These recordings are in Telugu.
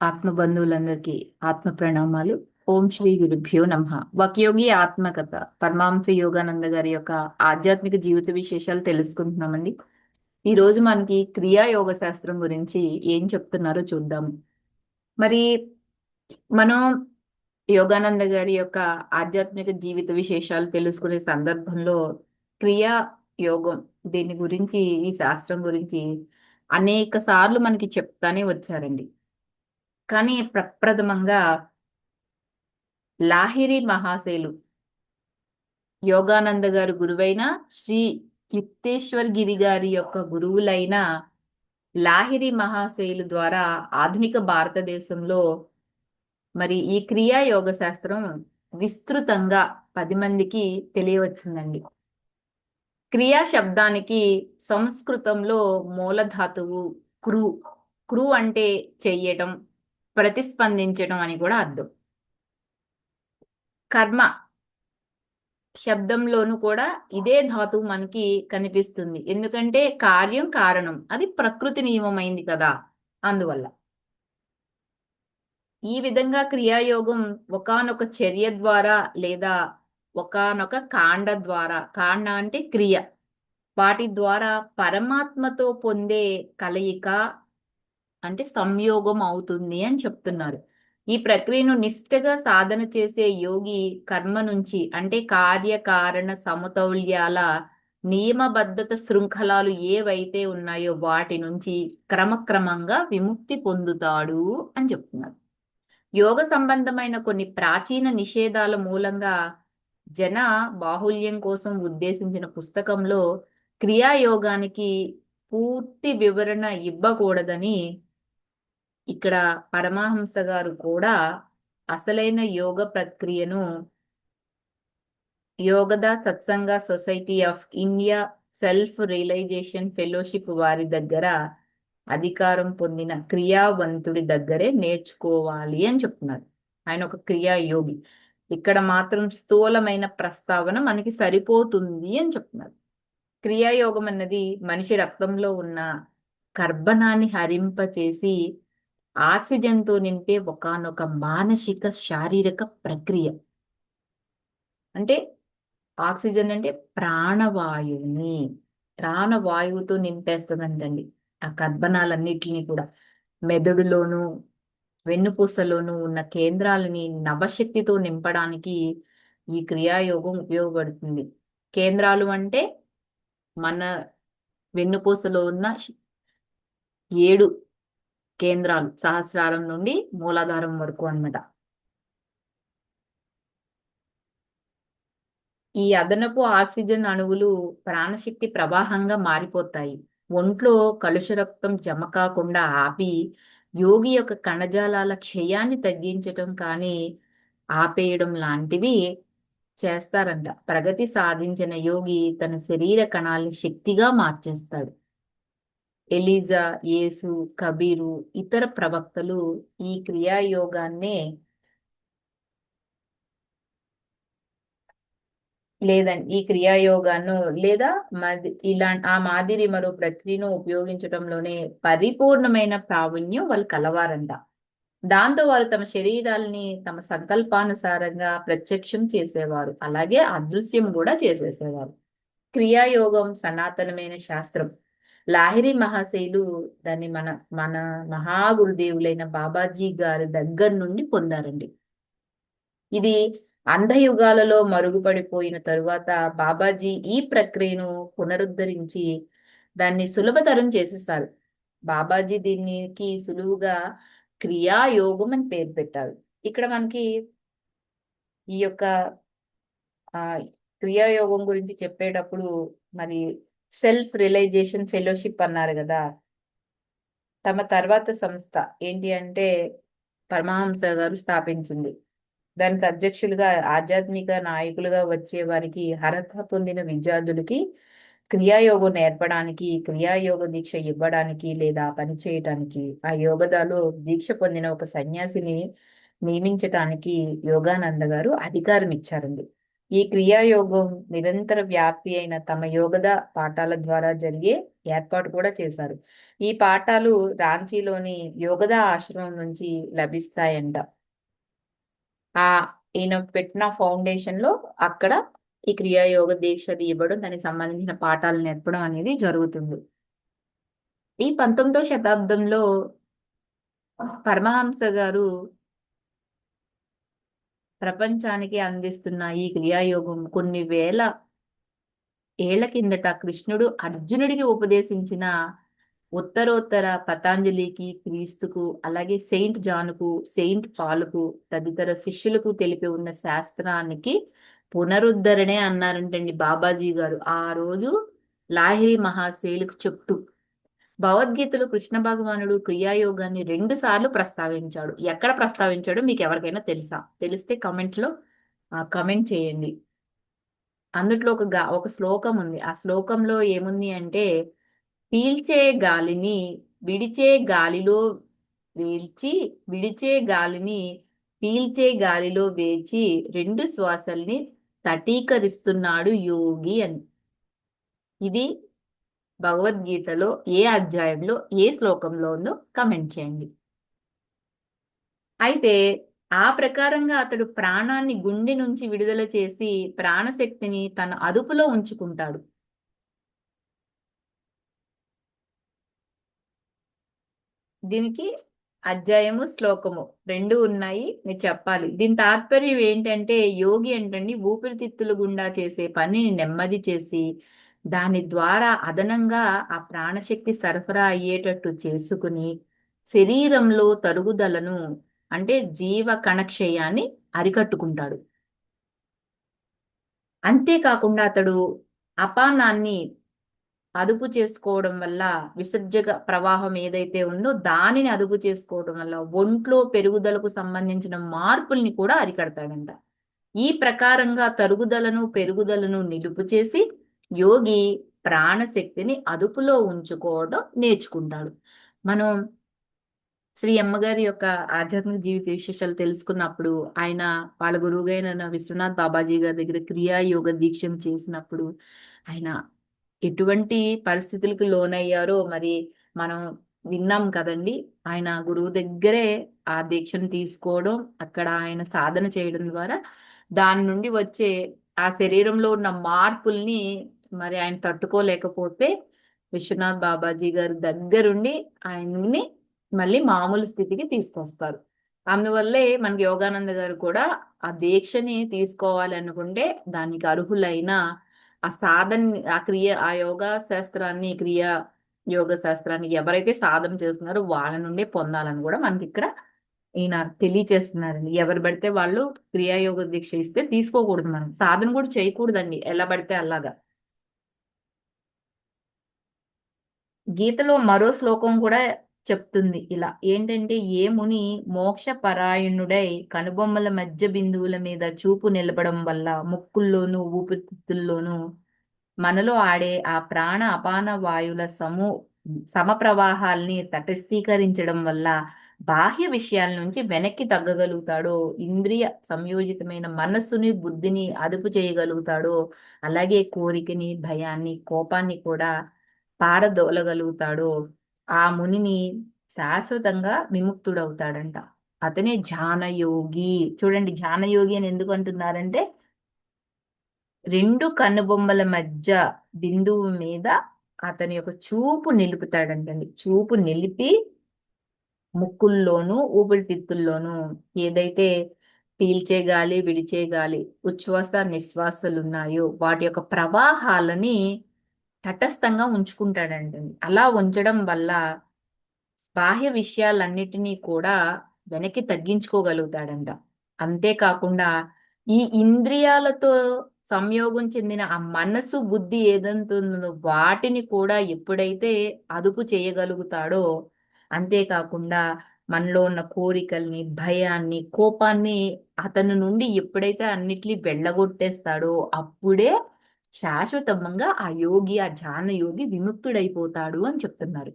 ఆత్మ బంధువులందరికీ ఆత్మ ప్రణామాలు ఓం శ్రీ గురుభ్యో నమ. వక్యోగి ఆత్మకథ. పరమాంస యోగానంద గారి యొక్క ఆధ్యాత్మిక జీవిత విశేషాలు తెలుసుకుంటున్నామండి. ఈ రోజు మనకి క్రియా యోగ శాస్త్రం గురించి ఏం చెప్తున్నారో చూద్దాం. మరి మనం యోగానంద గారి యొక్క ఆధ్యాత్మిక జీవిత విశేషాలు తెలుసుకునే సందర్భంలో క్రియా యోగం దీని గురించి ఈ శాస్త్రం గురించి అనేక సార్లు మనకి చెప్తానే వచ్చారండి. కానీ ప్రప్రథమంగా లాహిరి మహాశైలు యోగానంద గారు గురువైన శ్రీ యుక్తేశ్వర్ గిరి గారి యొక్క గురువులైన లాహిరి మహాశైలు ద్వారా ఆధునిక భారతదేశంలో మరి ఈ క్రియా యోగ శాస్త్రం విస్తృతంగా పది మందికి తెలియవచ్చిందండి. క్రియా శబ్దానికి సంస్కృతంలో మూలధాతువు క్రూ క్రూ అంటే చెయ్యటం ప్రతిస్పందించడం అని కూడా అర్థం. కర్మ శబ్దంలోనూ కూడా ఇదే ధాతువు మనకి కనిపిస్తుంది. ఎందుకంటే కార్యం కారణం. అది ప్రకృతి నియమమైంది కదా అందువల్ల. ఈ విధంగా క్రియాయోగం ఒకనొక చర్య ద్వారా లేదా ఒకనొక కాండ ద్వారా కాండ అంటే క్రియ వాటి ద్వారా పరమాత్మతో పొందే కలయిక అంటే సంయోగం అవుతుంది అని చెప్తున్నారు. ఈ ప్రక్రియను నిష్ఠగా సాధన చేసే యోగి కర్మ నుంచి అంటే కార్యకారణ సమతౌల్యాల నియమబద్ధత శృంఖలాలు ఏవైతే ఉన్నాయో వాటి నుంచి క్రమక్రమంగా విముక్తి పొందుతాడు అని చెప్తున్నారు. యోగ సంబంధమైన కొన్ని ప్రాచీన నిషేధాల మూలంగా జన బాహుల్యం కోసం ఉద్దేశించిన పుస్తకంలో క్రియాయోగానికి పూర్తి వివరణ ఇవ్వకూడదని ఇక్కడ పరమహంస గారు కూడా అసలైన యోగ ప్రక్రియను Yogoda Satsanga Society of India Self Realization Fellowship వారి దగ్గర అధికారం పొందిన క్రియావంతుడి దగ్గరే నేర్చుకోవాలి అని చెప్తున్నారు ఆయన ఒక క్రియా యోగి ఇక్కడ మాత్రం స్థూలమైన ప్రస్తావన మనకి సరిపోతుంది అని చెప్తున్నారు క్రియాయోగం అన్నది మనిషి రక్తంలో ఉన్న కర్బనాన్ని హరింపచేసి ఆక్సిజన్తో నింపే ఒకనొక మానసిక శారీరక ప్రక్రియ. అంటే ఆక్సిజన్ అంటే ప్రాణవాయువుని ప్రాణవాయువుతో నింపేస్తుందంటండి ఆ కర్బనాలన్నిటిని కూడా. మెదడులోను వెన్నుపూసలోను ఉన్న కేంద్రాలని నవశక్తితో నింపడానికి ఈ క్రియాయోగం ఉపయోగపడుతుంది. కేంద్రాలు అంటే మన వెన్నుపూసలో ఉన్న ఏడు కేంద్రాలు సహస్రారం నుండి మూలాధారం వరకు అనమాట ఈ అదనపు ఆక్సిజన్ అణువులు ప్రాణశక్తి ప్రవాహంగా మారిపోతాయి. ఒంట్లో కలుష రక్తం జమ కాకుండా ఆపి యోగి యొక్క కణజాలాల క్షయాన్ని తగ్గించటం కానీ ఆపేయడం లాంటివి చేస్తారంట. ప్రగతి సాధించిన యోగి తన శరీర కణాలని శక్తిగా మార్చేస్తాడు. ఎలిజా యేసు కబీరు ఇతర ప్రవక్తలు ఈ క్రియాయోగాన్నే లేదండి ఈ క్రియాయోగాను లేదా ఇలా ఆ మాదిరి మరో ప్రక్రియను ఉపయోగించడంలోనే పరిపూర్ణమైన ప్రావీణ్యం వాళ్ళు కలవారంట. దాంతో వారు తమ శరీరాల్ని తమ సంకల్పానుసారంగా ప్రత్యక్షం చేసేవారు. అలాగే అదృశ్యం కూడా చేసేసేవారు. క్రియాయోగం సనాతనమైన శాస్త్రం. లాహిరి మహాశైలు దాన్ని మన మన మహాగురుదేవులైన బాబాజీ గారి దగ్గర నుండి పొందారండి. ఇది అంధయుగాలలో మరుగుపడిపోయిన తరువాత బాబాజీ ఈ ప్రక్రియను పునరుద్ధరించి దాన్ని సులభతరం చేసేసారు. బాబాజీ దీనికి సులువుగా క్రియాయోగం అని పేరు పెట్టారు. ఇక్కడ మనకి ఈ యొక్క ఆ క్రియాయోగం గురించి చెప్పేటప్పుడు మరి సెల్ఫ్ రియలైజేషన్ ఫెలోషిప్ అన్నారు కదా. తమ తర్వాత సంస్థ ఏంటి అంటే పరమహంస గారు స్థాపించింది. దానికి అధ్యక్షులుగా ఆధ్యాత్మిక నాయకులుగా వచ్చే వారికి అర్హత పొందిన విద్యార్థులకి క్రియాయోగం నేర్పడానికి క్రియాయోగ దీక్ష ఇవ్వడానికి లేదా పనిచేయటానికి ఆ యోగదాలో దీక్ష పొందిన ఒక సన్యాసిని నియమించటానికి యోగానంద గారు అధికారం ఇచ్చారండి. ఈ క్రియాయోగం నిరంతర వ్యాప్తి అయిన తమ యోగద పాఠాల ద్వారా జరిగే ఏర్పాటు కూడా చేశారు. ఈ పాఠాలు రాంచీలోని యోగద ఆశ్రమం నుంచి లభిస్తాయంట. ఆ ఈయన పెట్టిన ఫౌండేషన్లో అక్కడ ఈ క్రియాయోగ దీక్ష ఇవ్వడం దానికి సంబంధించిన పాఠాలు నేర్పడం అనేది జరుగుతుంది. ఈ పంతొమ్మిదో శతాబ్దంలో పరమహంస గారు ప్రపంచానికి అందిస్తున్న ఈ క్రియాయోగం కొన్ని వేల ఏళ్ళ కిందట కృష్ణుడు అర్జునుడికి ఉపదేశించిన ఉత్తరోత్తర పతాంజలికి క్రీస్తుకు అలాగే సెయింట్ జానుకు సెయింట్ పాలుకు తదితర శిష్యులకు తెలిపి ఉన్న శాస్త్రానికి పునరుద్ధరణే అన్నారంటండి బాబాజీ గారు. ఆ రోజు లాహిరి మహాశైలుకు చెప్తూ భగవద్గీతలో కృష్ణ భగవానుడు క్రియాయోగాన్ని రెండు సార్లు ప్రస్తావించాడు. ఎక్కడ ప్రస్తావించాడో మీకు ఎవరికైనా తెలుసా? తెలిస్తే కమెంట్లో కమెంట్ చేయండి. అందుట్లో ఒక గా ఒక శ్లోకం ఉంది. ఆ శ్లోకంలో ఏముంది అంటే పీల్చే గాలిని విడిచే గాలిలో వేల్చి విడిచే గాలిని పీల్చే గాలిలో వేచి రెండు శ్వాసల్ని తటీకరిస్తున్నాడు యోగి అని. ఇది భగవద్గీతలో ఏ అధ్యాయంలో ఏ శ్లోకంలో ఉందో కమెంట్ చేయండి. అయితే ఆ ప్రకారంగా అతడు ప్రాణాన్ని గుండె నుంచి విడుదల చేసి ప్రాణశక్తిని తన అదుపులో ఉంచుకుంటాడు. దీనికి అధ్యాయము శ్లోకము రెండు ఉన్నాయి మీరు చెప్పాలి. దీని తాత్పర్యం ఏంటంటే యోగి ఏంటండి ఊపిరితిత్తులు గుండా చేసే పనిని నెమ్మది చేసి దాని ద్వారా అదనంగా ఆ ప్రాణశక్తి సరఫరా అయ్యేటట్టు చేసుకుని శరీరంలో తరుగుదలను అంటే జీవ కణక్షయాన్ని అరికట్టుకుంటాడు. అంతేకాకుండా అతడు అపానాన్ని అదుపు చేసుకోవడం వల్ల విసర్జక ప్రవాహం ఏదైతే ఉందో దానిని అదుపు చేసుకోవడం వల్ల ఒంట్లో పెరుగుదలకు సంబంధించిన మార్పుల్ని కూడా అరికడతాడంట. ఈ ప్రకారంగా తరుగుదలను పెరుగుదలను నిలుపు చేసి యోగి ప్రాణశక్తిని అదుపులో ఉంచుకోవడం నేర్చుకుంటాడు. మనం శ్రీ అమ్మగారి యొక్క ఆధ్యాత్మిక జీవిత విశేషాలు తెలుసుకున్నప్పుడు ఆయన వాళ్ళ గురువుగైన విశ్వనాథ్ బాబాజీ గారి దగ్గర క్రియా యోగ దీక్షను చేసినప్పుడు ఆయన ఎటువంటి పరిస్థితులకు లోనయ్యారో మరి మనం విన్నాం కదండి. ఆయన గురువు దగ్గరే ఆ దీక్షను తీసుకోవడం అక్కడ ఆయన సాధన చేయడం ద్వారా దాని నుండి వచ్చే ఆ శరీరంలో ఉన్న మార్పుల్ని మరి ఆయన తట్టుకోలేకపోతే విశ్వనాథ్ బాబాజీ గారి దగ్గరుండి ఆయన్ని మళ్ళీ మామూలు స్థితికి తీసుకొస్తారు. అందువల్లే మనకి యోగానంద గారు కూడా ఆ దీక్షని తీసుకోవాలనుకుంటే దానికి అర్హులైన ఆ సాధన ఆ క్రియ ఆ యోగా శాస్త్రాన్ని క్రియ యోగ శాస్త్రాన్ని ఎవరైతే సాధన చేస్తున్నారో వాళ్ళ నుండే పొందాలని కూడా మనకి ఇక్కడ ఈయన తెలియచేస్తున్నారండి. ఎవరు పడితే వాళ్ళు క్రియాయోగ దీక్ష ఇస్తే తీసుకోకూడదు మనం. సాధన కూడా చేయకూడదండి. ఎలా పడితే అలాగా. గీతలో మరో శ్లోకం కూడా చెప్తుంది ఇలా. ఏంటంటే ఏ ముని మోక్ష పరాయణుడై కనుబొమ్మల మధ్య బిందువుల మీద చూపు నిలపడం వల్ల ముక్కుల్లోనూ ఊపిరితిత్తుల్లోనూ మనలో ఆడే ఆ ప్రాణ అపాన వాయువుల సమూ సమప్రవాహాల్ని తటస్థీకరించడం వల్ల బాహ్య విషయాల నుంచి వెనక్కి తగ్గగలుగుతాడో ఇంద్రియ సంయోజితమైన మనస్సుని బుద్ధిని అదుపు చేయగలుగుతాడో అలాగే కోరికని భయాన్ని కోపాన్ని కూడా పారదోలగలుగుతాడో ఆ మునిని శాశ్వతంగా విముక్తుడవుతాడంట. అతనే ధ్యానయోగి చూడండి ధ్యానయోగి అని ఎందుకు అంటున్నారంటే రెండు కన్నుబొమ్మల మధ్య బిందువు మీద అతని యొక్క చూపు నిలుపుతాడంటండి. చూపు నిలిపి ముక్కుల్లోనూ ఊపిరితిత్తుల్లోనూ ఏదైతే పీల్చే గాలి విడిచే గాలి ఉచ్ఛ్వాస నిశ్వాసలు ఉన్నాయో వాటి యొక్క ప్రవాహాలని తటస్థంగా ఉంచుకుంటాడండి. అలా ఉంచడం వల్ల బాహ్య విషయాలన్నిటినీ కూడా వెనక్కి తగ్గించుకోగలుగుతాడంట. అంతేకాకుండా ఈ ఇంద్రియాలతో సంయోగం చెందిన ఆ మనసు బుద్ధి ఏదంతుందో వాటిని కూడా ఎప్పుడైతే అదుపు చేయగలుగుతాడో అంతేకాకుండా మనలో ఉన్న కోరికల్ని భయాన్ని కోపాన్ని అతను నుండి ఎప్పుడైతే అన్నిటినీ వెళ్ళగొట్టేస్తాడో అప్పుడే శాశ్వతంగా ఆ యోగి ఆ ధ్యాన యోగి విముక్తుడైపోతాడు అని చెప్తున్నారు.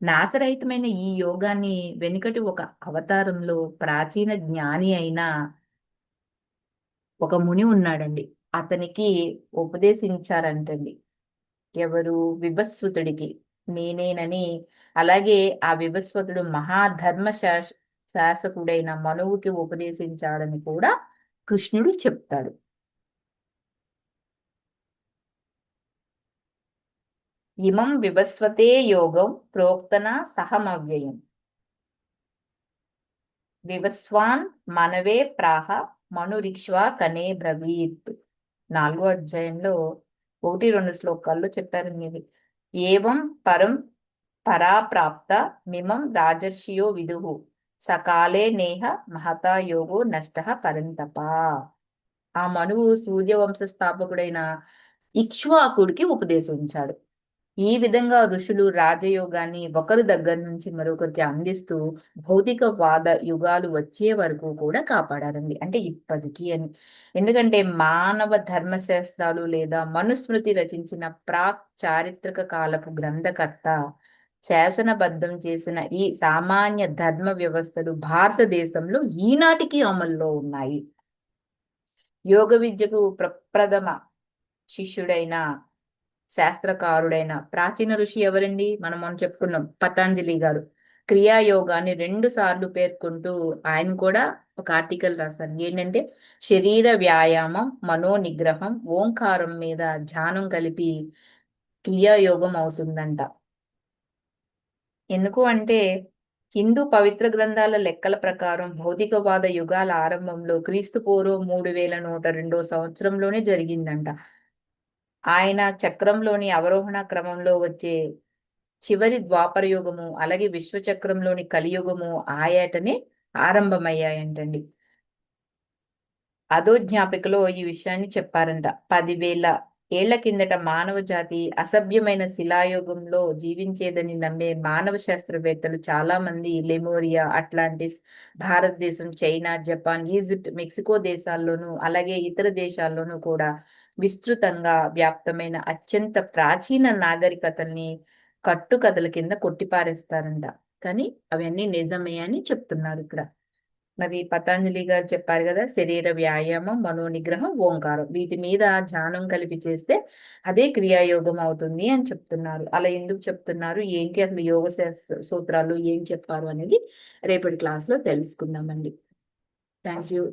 నాశరహితమైన ఈ యోగాన్ని వెనుకటి ఒక అవతారంలో ప్రాచీన జ్ఞాని అయిన ఒక ముని ఉన్నాడండి. అతనికి ఉపదేశించారంటండి. ఎవరు? విభస్వతుడికి. నేనేనని. అలాగే ఆ విభస్వతుడు మహాధర్మ శాసకుడైన మనువుకి ఉపదేశించాడని కూడా కృష్ణుడు చెప్తాడు. ఇమం విభస్వతే యోగం ప్రోక్తన సహమవ్యయం. వివస్వాన్ మనవే ప్రాహ మనురిక్ష్వా కనే బ్రవీత్. నాలుగో అధ్యాయంలో ఒకటి రెండు శ్లోకాల్లో చెప్పారండి ఇది ఏవం పరం పరాప్రాప్త మిమం రాజర్షియో విదుహు సకాలే నేహ మహతా యోగో నష్ట పరంతప. ఆ మనువు సూర్యవంశ స్థాపకుడైన ఇక్ష్వాకుడికి ఉపదేశించాడు. ఈ విధంగా ఋషులు రాజయోగాన్ని ఒకరి దగ్గర నుంచి మరొకరికి అందిస్తూ భౌతికవాద యుగాలు వచ్చే వరకు కూడా కాపాడారండి. అంటే ఇప్పటికీ అని. ఎందుకంటే మానవ ధర్మశాస్త్రాలు లేదా మనుస్మృతి రచించిన ప్రాక్ చారిత్రక కాలపు గ్రంథకర్త శాసనబద్ధం చేసిన ఈ సామాన్య ధర్మ వ్యవస్థలు భారతదేశంలో ఈనాటికి అమల్లో ఉన్నాయి. యోగ విద్యకు ప్రప్రథమ శిష్యుడైన శాస్త్రకారుడైన ప్రాచీన ఋషి ఎవరండి? మనం మనం చెప్పుకున్నాం పతాంజలి గారు. క్రియాయోగాన్ని రెండు సార్లు పేర్కొంటూ ఆయన కూడా ఒక ఆర్టికల్ రాశారు. ఏంటంటే శరీర వ్యాయామం మనో నిగ్రహం ఓంకారం మీద ధ్యానం కలిపి క్రియాయోగం అవుతుందంట. ఎందుకు అంటే హిందూ పవిత్ర గ్రంథాల లెక్కల ప్రకారం భౌతికవాద యుగాల ఆరంభంలో క్రీస్తు పూర్వం మూడు వేల నూట రెండో సంవత్సరంలోనే జరిగిందంట. ఆయన చక్రంలోని అవరోహణ క్రమంలో వచ్చే చివరి ద్వాపర యుగము అలాగే విశ్వచక్రంలోని కలియుగము ఆయాటనే ఆరంభమయ్యాయంటండి. అదో జ్ఞాపికలో ఈ విషయాన్ని చెప్పారంట. పదివేల ఏళ్ళ కిందట మానవ జాతి అసభ్యమైన శిలాయుగంలో జీవించేదని నమ్మే మానవ శాస్త్రవేత్తలు చాలా మంది Lemuria Atlantis Bharatadesham China Japan Egypt Mexico దేశాల్లోనూ అలాగే ఇతర దేశాల్లోనూ కూడా విస్తృతంగా వ్యాప్తమైన అత్యంత ప్రాచీన నాగరికతల్ని కట్టుకథల కింద కొట్టిపారేస్తారంట. కానీ అవన్నీ నిజమే అని చెప్తున్నారు ఇక్కడ. మరి పతాంజలి గారు చెప్పారు కదా శరీర వ్యాయామం మనోనిగ్రహం ఓంకారం. వీటి మీద ధ్యానం కలిపి చేస్తే అదే క్రియాయోగం అవుతుంది అని చెప్తున్నారు. అలా ఎందుకు చెప్తున్నారు? ఏంటి అసలు యోగ సూత్రాలు? ఏం చెప్పారు అనేది రేపటి క్లాస్లో తెలుసుకుందామండి. Thank you